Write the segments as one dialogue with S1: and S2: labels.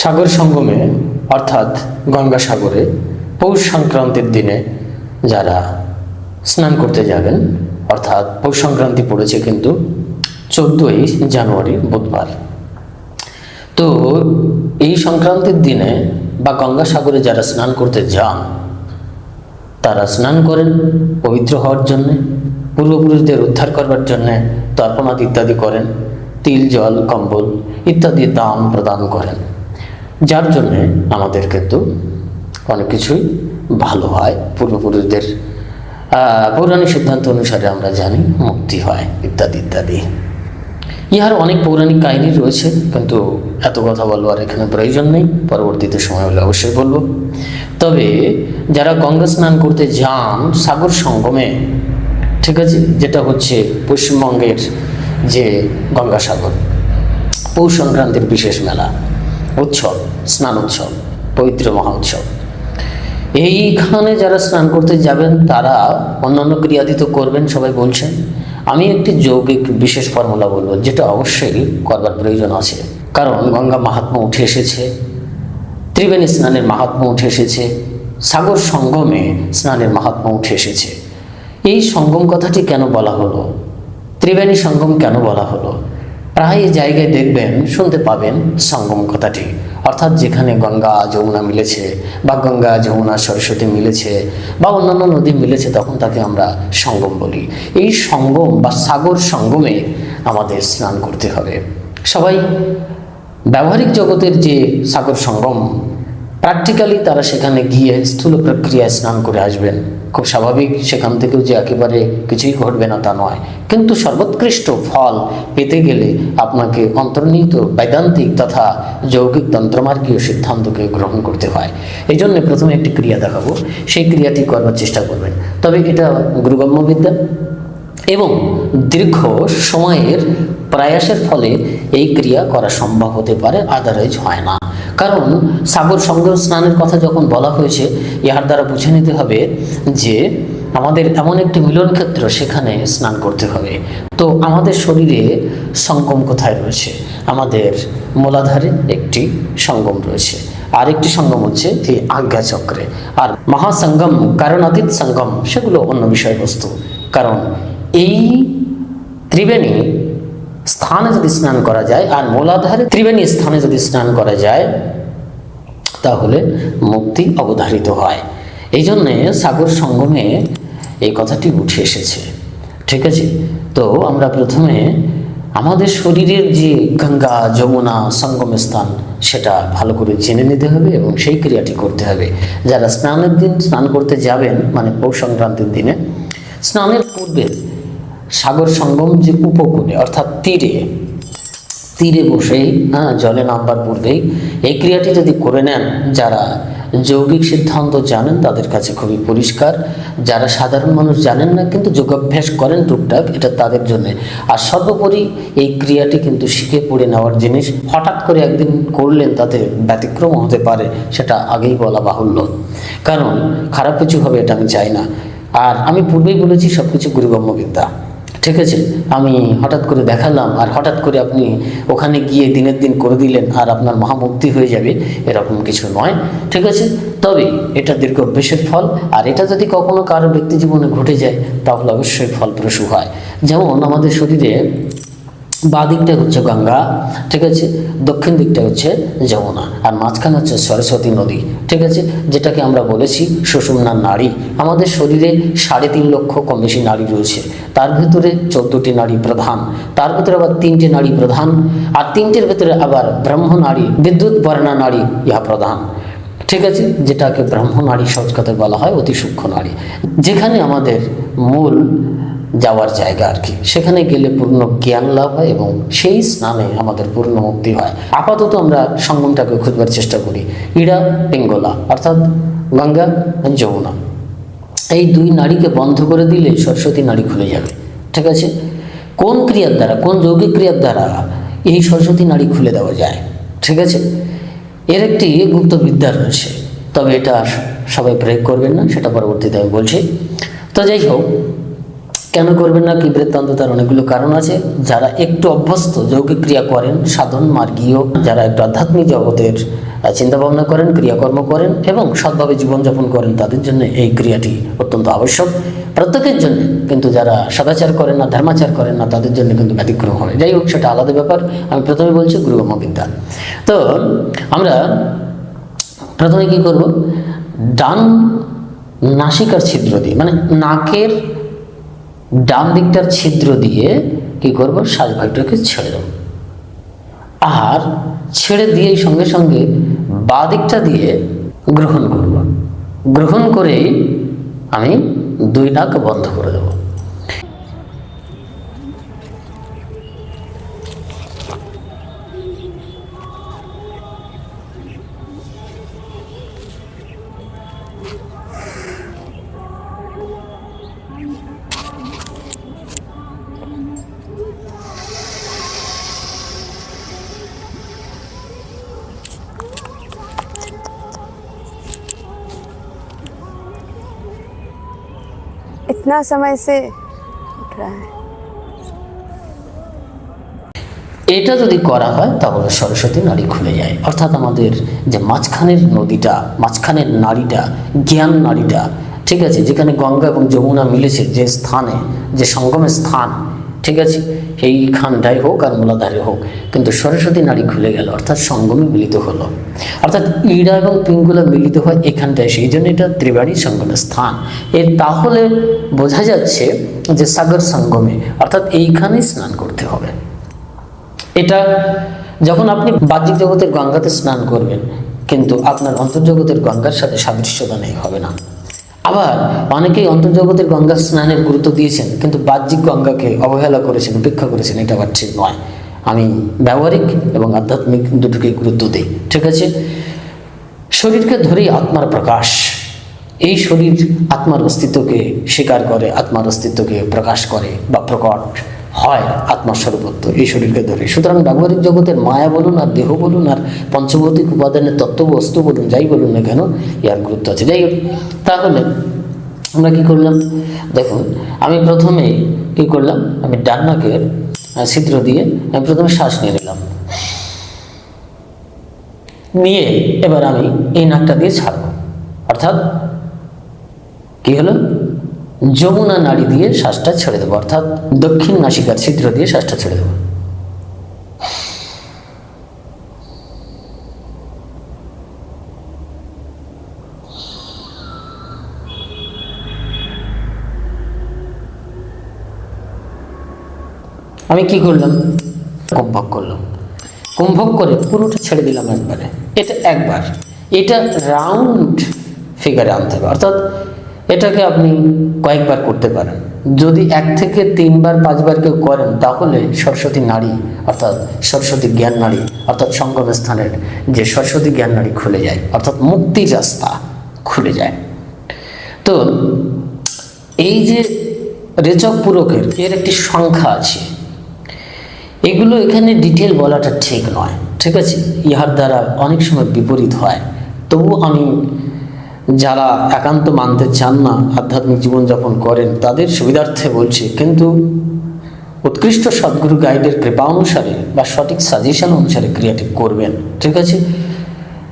S1: সাগর সঙ্গমে, অর্থাৎ গঙ্গাসাগরে পৌষ সংক্রান্তির দিনে যারা স্নান করতে যাবেন, অর্থাৎ পৌষ সংক্রান্তি পড়েছে কিন্তু চোদ্দই জানুয়ারি বুধবার। তো এই সংক্রান্তির দিনে বা গঙ্গাসাগরে যারা স্নান করতে যান, তারা স্নান করেন পবিত্র হওয়ার জন্যে, পূর্বপুরুষদের উদ্ধার করবার জন্যে, তর্পণাদ ইত্যাদি করেন, তিল, জল, কম্বল ইত্যাদি দান প্রদান করেন। যার জন্যে আমাদের কিন্তু অনেক কিছুই ভালো হয়। পূর্বপুরুষদের পৌরাণিক সিদ্ধান্ত অনুসারে আমরা জানি মুক্তি হয়, ইত্যাদি ইত্যাদি। ইহার অনেক পৌরাণিক কাহিনী রয়েছে, কিন্তু এত কথা বলবার এখানে প্রয়োজন নেই, পরবর্তীতে সময় হলে অবশ্যই বলব। তবে যারা গঙ্গা স্নান করতে যান, সাগর সঙ্গমে, ঠিক আছে, যেটা হচ্ছে পশ্চিমবঙ্গের যে গঙ্গাসাগর, পৌষ সংক্রান্তির বিশেষ মেলা উৎসব, স্নান উৎসব, পবিত্র মহা উৎসব। এইখানে যারা স্নান করতে যাবেন, তারা অন্যান্য ক্রিয়াদি তো করবেন, সবাই বলছেন। আমি একটি যৌগিক বিশেষ ফর্মুলা বলব, যেটা অবশ্যই করবার প্রয়োজন আছে। কারণ গঙ্গা মাহাত্ম্য উঠে এসেছে, ত্রিবেণী স্নানের মাহাত্ম্য উঠে এসেছে, সাগর সঙ্গমে স্নানের মাহাত্ম্য উঠে এসেছে। এই সঙ্গম কথাটি কেন বলা হলো? ত্রিবেণী সঙ্গম কেন বলা হলো? প্রায় জায়গায় দেখবেন, শুনতে পাবেন সঙ্গম কথাটি। অর্থাৎ যেখানে গঙ্গা, যমুনা মিলেছে বা গঙ্গা, যমুনা, সরস্বতী মিলেছে বা অন্যান্য নদী মিলেছে, তখন তাকে আমরা সঙ্গম বলি। এই সঙ্গম বা সাগর সঙ্গমে আমাদের স্নান করতে হবে। সবাই, ব্যবহারিক জগতের যে সাগর সঙ্গম প্র্যাকটিক্যালি তারা সেখানে গিয়ে স্থূল প্রক্রিয়ায় স্নান করে আসবেন। খুব স্বাভাবিক, সেখান থেকেও যে একেবারে কিছুই ঘটবে না তা নয়। কিন্তু সর্বোৎকৃষ্ট ফল পেতে গেলে আপনাকে অন্তর্নিহিত বৈদান্তিক তথা যৌগিক তন্ত্রমার্গীয় সিদ্ধান্তকে গ্রহণ করতে হয়। এই জন্য প্রথমে একটি ক্রিয়া দেখাবো। সেই ক্রিয়াটি করবার চেষ্টা করবেন। তবে এটা গুরুগম্য বিদ্যা। এবং দীর্ঘ সময়ের প্রয়াসের ফলে এই ক্রিয়া করা সম্ভব হতে পারে আদারওয়াইজ হয় না। কারণ সাগর সঙ্গ স্নানের কথা যখন বলা হয়েছে, ইহার দ্বারা বুঝে নিতে হবে যে আমাদের এমন একটি মিলন ক্ষেত্র সেখানে স্নান করতে হবে। তো আমাদের শরীরে সঙ্গম কোথায় রয়েছে? আমাদের মূলাধারে একটি সঙ্গম রয়েছে। আরেকটি সঙ্গম হচ্ছে এই আজ্ঞা চক্রে। আর মহাসঙ্গম, কারণাতীত সঙ্গম, সেগুলো অন্য বিষয়বস্তু। কারণ এই ত্রিবেণী স্থানে যদি স্নান করা যায় আর মূলাধারে ত্রিবেণী স্থানে যদি স্নান করা যায়, তাহলে মুক্তি অবধারিত হয়। এই জন্যে সাগর সঙ্গমে এই কথাটি উঠে এসেছে। ঠিক আছে? তো আমরা প্রথমে আমাদের শরীরের যে গঙ্গা, যমুনা সঙ্গম স্থান, সেটা ভালো করে জেনে নিতে হবে এবং সেই ক্রিয়াটি করতে হবে। যারা স্নানের দিন স্নান করতে যাবেন মানে পৌষ সংক্রান্তির দিনে, স্নানের পূর্বে সাগর সঙ্গম যে উপকূলে, অর্থাৎ তীরে তীরে বসেই হ্যাঁ জলে নামবার পূর্বেই এই ক্রিয়াটি যদি করে নেন, যারা যৌগিক সিদ্ধান্ত জানেন তাদের কাছে খুবই পরিষ্কার। যারা সাধারণ মানুষ জানেন না কিন্তু যোগাভ্যাস করেন টুকটাক, এটা তাদের জন্য। আর সর্বোপরি এই ক্রিয়াটি কিন্তু শিখে পড়ে নেওয়ার জিনিস, হঠাৎ করে একদিন করলেন তাতে ব্যতিক্রম হতে পারে, সেটা আগেই বলা বাহুল্য। কারণ খারাপ কিছু হবে এটা আমি চাই না। আর আমি পূর্বেই বলেছি সব কিছু গুরুগম্য বিদ্যা। ঠিক আছে আমি হঠাৎ করে দেখালাম আর হঠাৎ করে আপনি ওখানে গিয়ে দিনের দিন করে দিলেন আর আপনার মহামুক্তি হয়ে যাবে, এরকম কিছু নয়, ঠিক আছে? তবে এটা দীর্ঘ অভ্যেসের ফল আর এটা যদি কখনো কারও ব্যক্তি জীবনে ঘটে যায়, তাহলে অবশ্যই ফলপ্রসূ হয়। যেমন আমাদের শরীরে বাঁ দিকটা হচ্ছে গঙ্গা, ঠিক আছে? দক্ষিণ দিকটা হচ্ছে যমুনা, আর মাঝখানে হচ্ছে সরস্বতী নদী, ঠিক আছে? যেটাকে আমরা বলেছি সুষুম্নার নারী। আমাদের শরীরে সাড়ে তিন লক্ষ কম বেশি নারী রয়েছে। তার ভিতরে চোদ্দটি নারী প্রধান, তার ভিতরে আবার তিনটি নারী প্রধান, আর তিনটের ভিতরে আবার ব্রহ্ম নারী, বিদ্যুৎ বর্ণা নারী ইহা প্রধান, ঠিক আছে? যেটাকে ব্রহ্ম নারী সহজ বলা হয় অতি সূক্ষ্ম নারী। যেখানে আমাদের মূল যাওয়ার জায়গা আর কি। সেখানে গেলে পূর্ণ জ্ঞান লাভ হয় এবং সেই স্নানে আমাদের পূর্ণ মুক্তি হয়। আপাতত আমরা সঙ্গমটাকে খুঁজবার চেষ্টা করি। ইড়া পিঙ্গলা অর্থাৎ গঙ্গা যমুনা। এই দুই নারীকে বন্ধ করে দিলে সরস্বতী নারী খুলে যাবে। ঠিক আছে? কোন ক্রিয়ার দ্বারা, কোন যৌগিক ক্রিয়ার দ্বারা এই সরস্বতী নারী খুলে দেওয়া যায়? ঠিক আছে? এর একটি গুপ্ত বিদ্যা রয়েছে। তবে এটা সবাই প্রয়োগ করবেন না, সেটা পরবর্তীতে আমি বলছি। তো যাই হোক কেন করবেন না? কি বৃত্তান্ত? তার অনেকগুলো কারণ আছে। যারা একটু অভ্যস্ত যৌগিক ক্রিয়া করেন সাধন মার্গীয় যারা একটু আধ্যাত্মিক জগতের আহ, চিন্তা ভাবনা করেন ক্রিয়াকর্ম করেন এবং সৎভাবে জীবনযাপন করেন তাদের জন্য এই ক্রিয়াটি অত্যন্ত আবশ্যক। প্রত্যেকের জন্য। কিন্তু যারা সদাচার করেন না ধর্মাচার করেন না তাদের জন্য কিন্তু ব্যতিক্রম হবে। যাই হোক সেটা আলাদা ব্যাপার। আমি প্রথমে বলছি গুরুগম বিদ্যা। তো আমরা প্রথমে কি করব? ডান নাসিকার ছিদ্র দিয়ে মানে নাকের ডান দিকটার ছিদ্র দিয়ে কি করব? শ্বাসভাগটাকে ছেড়ে দেব। আর ছেড়ে দিয়ে সঙ্গে সঙ্গে বা দিকটা দিয়ে গ্রহণ করব। গ্রহণ করেই আমি দুই নাক বন্ধ করে দেবো।
S2: इतना समय से उठ रहा है
S1: এটা যদি করা হয় তাহলে সরস্বতী নাড়ি খুলে যায় অর্থাৎ আমাদের যে মাঝখানের নদীটা মাঝখানের নাড়িটা জ্ঞান নাড়িটা ঠিক আছে যেখানে গঙ্গা এবং যমুনা মিলেছে যে স্থানে যে সঙ্গমের স্থান ঠিক আছে এইখানটাই হোক আর মূলাধারে হোক। কিন্তু সরস্বতী নাড়ি খুলে গেল, অর্থাৎ সঙ্গমে মিলিত হলো। অর্থাৎ ইড়া এবং পিঙ্গুলা মিলিত হয় এখানটায়, সেই জন্য এটা ত্রিবাড়ি সঙ্গমের স্থান। এর তাহলে বোঝা যাচ্ছে যে সাগর সঙ্গমে, অর্থাৎ এইখানেই স্নান করতে হবে। এটা যখন আপনি বাহ্যিক জগতের গঙ্গাতে স্নান করবেন, কিন্তু আপনার অন্তর্জগতের গঙ্গার সাথে সাদৃশ্যতা নেই, হবে না। আবার অনেকেই অন্তর্জগতের গঙ্গা স্নানের গুরুত্ব দিয়েছেন, কিন্তু বাহ্যিক গঙ্গাকে অবহেলা করেছেন, উপেক্ষা করেছেন, এটা আবার ঠিক নয়। আমি ব্যবহারিক এবং আধ্যাত্মিক দুটোকে গুরুত্ব দিই, ঠিক আছে? শরীরকে ধরেই আত্মার প্রকাশ। এই শরীর আত্মার অস্তিত্বকে স্বীকার করে, আত্মার অস্তিত্বকে প্রকাশ করে বা প্রকট। হয় আত্মার সর্বত্ব এই শরীরকে ধরে। সুতরাং ব্যবহারিক জগতের মায়া বলুন আর দেহ বলুন আর পঞ্চভৌতিক উপাদানের তত্ত্ব বস্তু বলুন যাই বলুন না কেন ইয়ার গুরুত্ব আছে। যাই হোক তাহলে আমরা কি করলাম? দেখুন আমি প্রথমে কি করলাম? আমি ডান নাকের আহ, ছিদ্র দিয়ে আমি প্রথমে শ্বাস নিয়ে নিলাম। নিয়ে এবার আমি এই নাকটা দিয়ে ছাড়ব। অর্থাৎ কি হলো? যমুনা নাড়ি দিয়ে শ্বাসটা ছেড়ে দেবো, অর্থাৎ দক্ষিণ নাসিকার ছিদ্র দিয়ে শ্বাসটা ছেড়ে দেবো। আমি কি করলাম? কুম্ভক করলাম। কুম্ভক করে পুরোটা ছেড়ে দিলাম একবারে। এটা একবার। এটা রাউন্ড ফিগারে আনতে হবে, অর্থাৎ এটাকে আপনি কয়েকবার করতে পারেন। যদি এক থেকে তিনবার, পাঁচবার কেউ করেন, তাহলে সরস্বতী নারী অর্থাৎ সরস্বতী জ্ঞান নারী অর্থাৎ সঙ্গম স্থানের যে সরস্বতী জ্ঞান নারী খুলে যায়, অর্থাৎ মুক্তির রাস্তা খুলে যায়। তো এই যে রেচক পুরকের, এর একটি সংখ্যা আছে। এগুলো এখানে ডিটেল বলাটা ঠিক নয়, ঠিক আছে? ইহার দ্বারা অনেক সময় বিপরীত হয়। তবু আমি যারা একান্ত মানতে চান না, আধ্যাত্মিক জীবনযাপন করেন, তাদের সুবিধার্থে বলছি, কিন্তু উৎকৃষ্ট সদ্গুরু গাইডের কৃপা অনুসারে বা সঠিক সাজেশন অনুসারে ক্রিয়াটি করবেন, ঠিক আছে?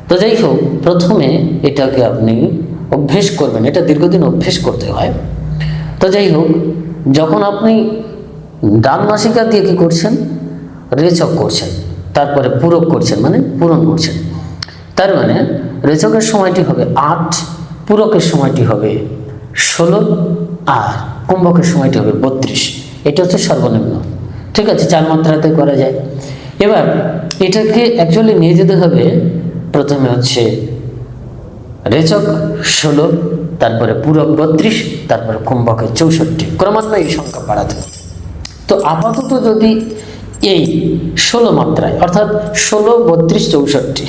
S1: তো যাই হোক, প্রথমে এটাকে আপনি অভ্যেস করবেন, এটা দীর্ঘদিন অভ্যেস করতে হয়। তো যাই হোক, যখন আপনি ডান নাসিকা দিয়ে কী করছেন? রেচক করছেন, তারপরে পূরক করছেন মানে পূরণ করছেন। তার মানে রেচকের সময়টি হবে আট, পূরকের সময়টি হবে ষোলো, আর কুম্ভকের সময়টি হবে বত্রিশ। এটা হচ্ছে সর্বনিম্ন। ঠিক আছে, চার মাত্রাতে করা যায়। এবার এটাকে অ্যাকচুয়ালি নিয়ে যেতে হবে প্রথমে হচ্ছে রেচক ষোলো, তারপরে পূরক বত্রিশ, তারপরে কুম্ভকের চৌষট্টি। ক্রমান্বয়ে এই সংখ্যা বাড়াতে তো আপাতত যদি এই ষোলো মাত্রায় অর্থাৎ ষোলো, বত্রিশ, চৌষট্টি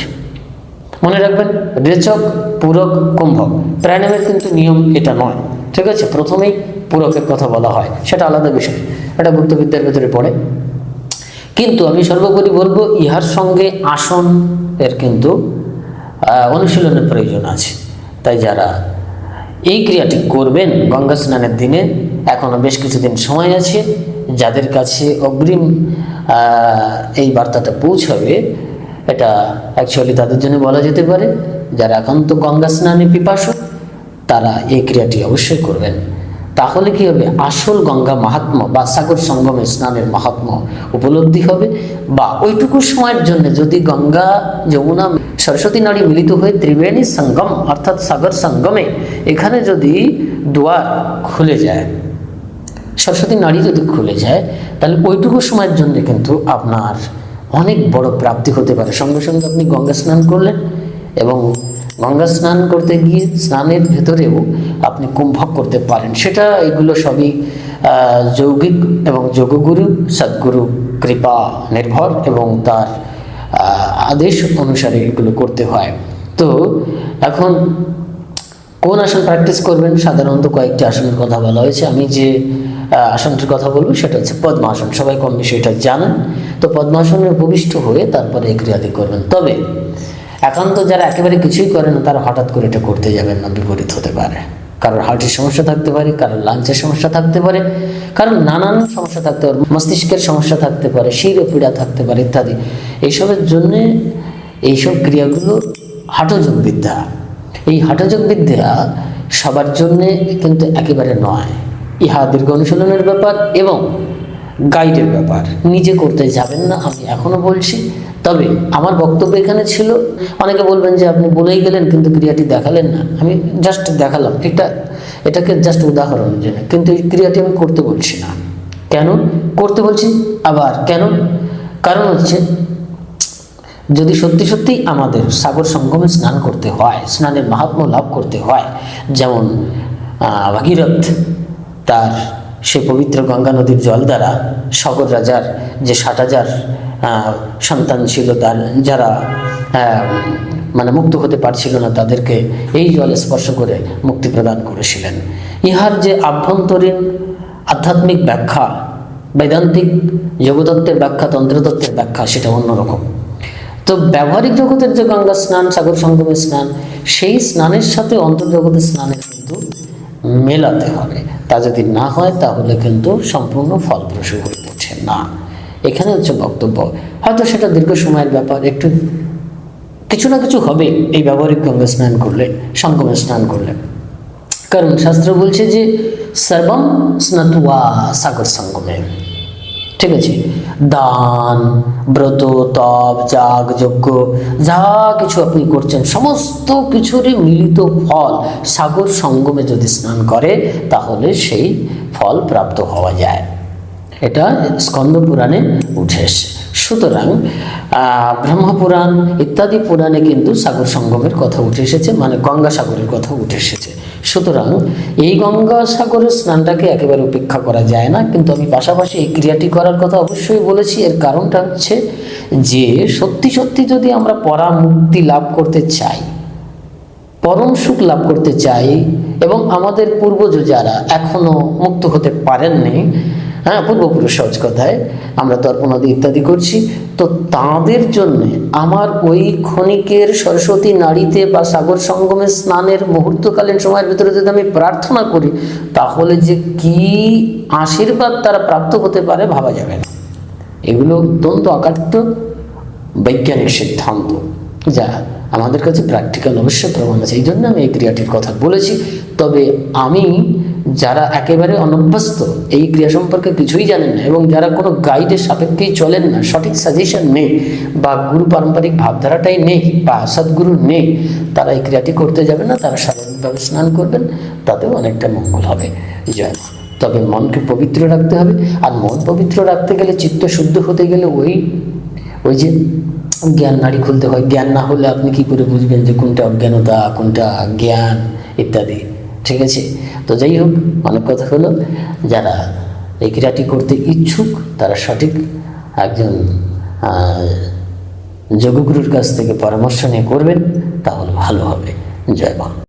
S1: মনে রাখবেন, রেচক, পূরক, কুম্ভক। প্রাণায়ামের কিন্তু নিয়ম এটা নয়, ঠিক আছে? প্রথমেই পূরকের কথা বলা হয়, সেটা আলাদা বিষয়। এটা বুদ্ধবিদ্যার ভেতরে পড়ে। কিন্তু আমি সর্বোপরি বলব, ইহার সঙ্গে আসন এর কিন্তু অনুশীলনের প্রয়োজন আছে। তাই যারা এই ক্রিয়াটি করবেন, গঙ্গা স্নানের দিনে এখনও বেশ কিছুদিন সময় আছে। যাদের কাছে অগ্রিম এই বার্তাটা পৌঁছাবে এটা অ্যাকচুয়ালি তাদের জন্য বলা যেতে পারে, যারা একান্ত গঙ্গা স্নানে পিপাসু, তারা এই ক্রিয়াটি অবশ্যই করবেন। তাহলে কি হবে? আসল গঙ্গা মাহাত্ম্য বা সাগর সঙ্গমে স্নানের মাহাত্ম্য উপলব্ধি হবে বা ওইটুকু সময়ের জন্য যদি গঙ্গা যমুনা সরস্বতী নারী মিলিত হয়ে ত্রিবেণী সঙ্গম অর্থাৎ সাগর সঙ্গমে এখানে যদি দুয়ার খুলে যায়, সরস্বতী নারী যদি খুলে যায়, তাহলে ওইটুকু সময়ের জন্য কিন্তু আপনার অনেক বড় প্রাপ্তি হতে পারে। সঙ্গে সঙ্গে আপনি গঙ্গা স্নান করলেন এবং গঙ্গা স্নান করতে গিয়ে স্নানের ভেতরেও আপনি কুম্ভক করতে পারেন। সেটা এগুলো সবই যৌগিক এবং যোগগুরু, সদ্গুরু কৃপা নির্ভর এবং তার আদেশ অনুসারে এগুলো করতে হয়। তো এখন কোন আসন প্র্যাকটিস করবেন? সাধারণত কয়েকটি আসনের কথা বলা হয়েছে। আমি যে আসনটির কথা বলব সেটা হচ্ছে পদ্মাসন। সবাই কম বেশি এটা জানেন। তো পদ্মাসনে উপবিষ্ট হয়ে তারপরে এই ক্রিয়াদি করবেন। তবে একান্ত যারা একেবারে কিছুই করে না, তারা হঠাৎ করে এটা করতে যাবেন না, বিপরীত হতে পারে। কারোর হার্টের সমস্যা থাকতে পারে, কারোর লাঞ্চের সমস্যা থাকতে পারে কারণ নানান সমস্যা থাকতে পারে, মস্তিষ্কের সমস্যা থাকতে পারে শির পীড়া থাকতে পারে ইত্যাদি। এইসবের জন্যে এইসব ক্রিয়াগুলো হাঠযোগ বিদ্যা এই হাঠযোগ বিদ্যা সবার জন্যে কিন্তু একেবারে নয়। ইহা দীর্ঘ অনুশীলনের ব্যাপার এবং গাইডের ব্যাপার। নিজে করতে যাবেন না, আমি এখনও বলছি। তবে আমার বক্তব্য এখানে ছিল, অনেকে বলবেন যে আপনি বলেই গেলেন, কিন্তু ক্রিয়াটি দেখালেন না। আমি জাস্ট দেখালাম। এটা, এটাকে জাস্ট উদাহরণের জন্য কিন্তু এই ক্রিয়াটি আমি করতে বলছি না। কেন? করতে বলছি আবার কেন? কারণ হচ্ছে, যদি সত্যি সত্যি আমাদের সাগর সঙ্গমে স্নান করতে হয়, স্নানের মাহাত্ম্য লাভ করতে হয়, যেমন ভাগীরথ তার সে পবিত্র গঙ্গা নদীর জল দ্বারা সগর রাজার যে ষাট হাজার সন্তান ছিল তার, যারা মানে মুক্ত হতে পারছিল না, তাদেরকে এই জল স্পর্শ করে মুক্তি প্রদান করেছিলেন। ইহার যে আভ্যন্তরীণ আধ্যাত্মিক ব্যাখ্যা, বেদান্তিক যোগতত্ত্বের ব্যাখ্যা, তন্ত্রতত্ত্বের ব্যাখ্যা, সেটা অন্যরকম। তো ব্যবহারিক জগতের যে গঙ্গা স্নান, সাগর সঙ্গমের স্নান, সেই স্নানের সাথে অন্তর্জগতের স্নানের কিন্তু মেলাতে হবে। তা যদি না হয়, তাহলে কিন্তু সম্পূর্ণ ফলপ্রসূ হয়ে ওঠে না। এখানে হচ্ছে বক্তব্য। হয়তো সেটা দীর্ঘ সময়ের ব্যাপার, একটু কিছু না কিছু হবে এই ব্যবহারিক গঙ্গা স্নান করলে, সঙ্গমে স্নান করলে। কারণ শাস্ত্র বলছে যে, সর্বম স্নাতুয়া সাগর সঙ্গমে। ঠিক আছে? দান, ব্রত, তপ, যাগ, যজ্ঞ, যা কিছু আপনি করছেন, সমস্ত কিছুরই মিলিত ফল সাগর সঙ্গমে যদি স্নান করে, তাহলে সেই ফল প্রাপ্ত হওয়া যায়। এটা স্কন্দ পুরাণে উঠে এসে সুতরাং ব্রহ্মপুরাণ ইত্যাদি পুরাণে কিন্তু সাগর সঙ্গমের কথা উঠে এসেছে মানে গঙ্গা সাগরের কথা উঠে এসেছে। সুতরাং এই গঙ্গা সাগরের স্নানটাকে একেবারে উপেক্ষা করা যায় না, কিন্তু আমি পাশাপাশি এই ক্রিয়াটি করার কথা অবশ্যই বলেছি। এর কারণটা হচ্ছে যে সত্যি সত্যি যদি আমরা পরামুক্তি লাভ করতে চাই, পরম সুখ লাভ করতে চাই, এবং আমাদের পূর্বজ যারা এখনও মুক্ত হতে পারেননি হ্যাঁ পূর্বপুরুষ সহজ কথায় আমরা তর্পণাদি ইত্যাদি করছি। তো তাদের জন্য আমার ওই ক্ষণিকের সরস্বতী নারীতে বা সাগর সঙ্গমে স্নানের মুহূর্তকালীন সময়ের ভিতরে যদি আমি প্রার্থনা করি, তাহলে যে কি আশীর্বাদ তারা প্রাপ্ত হতে পারে ভাবা যাবে না। এগুলো অত্যন্ত অকাট্য বৈজ্ঞানিক সিদ্ধান্ত, যা আমাদের কাছে প্র্যাকটিক্যাল অবশ্যই প্রমাণ আছে। এই জন্য আমি এই ক্রিয়াটির কথা বলেছি। তবে আমি যারা একেবারে অনভ্যস্ত, এই ক্রিয়া সম্পর্কে কিছুই জানেন না এবং যারা কোনো গাইডের সাপেক্ষেই চলেন না, সঠিক সাজেশন নেই বা গুরু পারম্পরিক ভাবধারাটাই নেই বা সদ্গুরু নেই, তারা এই ক্রিয়াটি করতে যাবে না, তারা স্বাভাবিকভাবে স্নান করবেন, তাতেও অনেকটা মঙ্গল হবে। জয় তবে মনকে পবিত্র রাখতে হবে আর মন পবিত্র রাখতে গেলে চিত্ত শুদ্ধ হতে গেলে ওই ওই যে জ্ঞান নাড়ি খুলতে হয়। জ্ঞান না হলে আপনি কি করে বুঝবেন যে কোনটা অজ্ঞানতা, কোনটা জ্ঞান, ইত্যাদি। ঠিক আছে? তো যাই হোক, অনেক কথা হলো। যারা এই ক্রীড়াটি করতে ইচ্ছুক, তারা সঠিক একজন যোগগুরুর কাছ থেকে পরামর্শ নিয়ে করবেন, তাহলে ভালো হবে। জয় মা